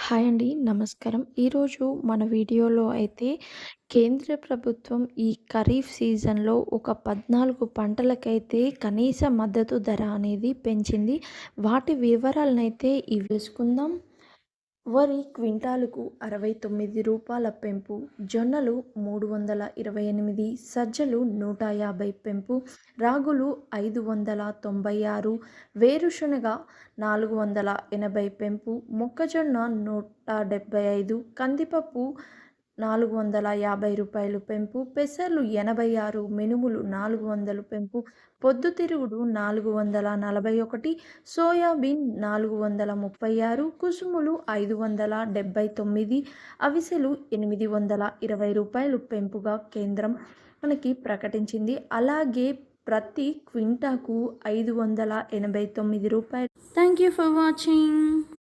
Hi అండి. నమస్కారం. ఈరోజు మన వీడియోలో అయితే కేంద్ర ప్రభుత్వం ఈ ఖరీఫ్ సీజన్‌లో ఒక 14 పంటలకైతే కనీస మద్దతు ధర అనేది పెంచింది. వాటి వివరాలనైతే ఇవి తెలుసుకుందాం. వరి క్వింటాలుకు అరవై తొమ్మిది రూపాయల పెంపు, జొన్నలు మూడు వందల ఇరవై ఎనిమిది, సజ్జలు నూట యాభై పెంపు, రాగులు ఐదు వందల తొంభై ఆరు, వేరుశనగ నాలుగు వందల ఎనభై పెంపు, మొక్కజొన్న నూట డెబ్బై ఐదు, కందిపప్పు నాలుగు వందల యాభై రూపాయలు పెంపు, పెసర్లు ఎనభై ఆరు, మినుములు నాలుగు వందలు పెంపు, పొద్దుతిరుగుడు నాలుగు వందల నలభై ఒకటి, సోయాబీన్ నాలుగు వందల ముప్పై ఆరు, కుసుములు ఐదు వందల డెబ్బై తొమ్మిది, అవిసెలు ఎనిమిది వందల ఇరవై రూపాయలు పెంపుగా కేంద్రం మనకి ప్రకటించింది. అలాగే ప్రతి క్వింటాకు ఐదు వందల ఎనభై తొమ్మిది రూపాయలు. Thank you for watching.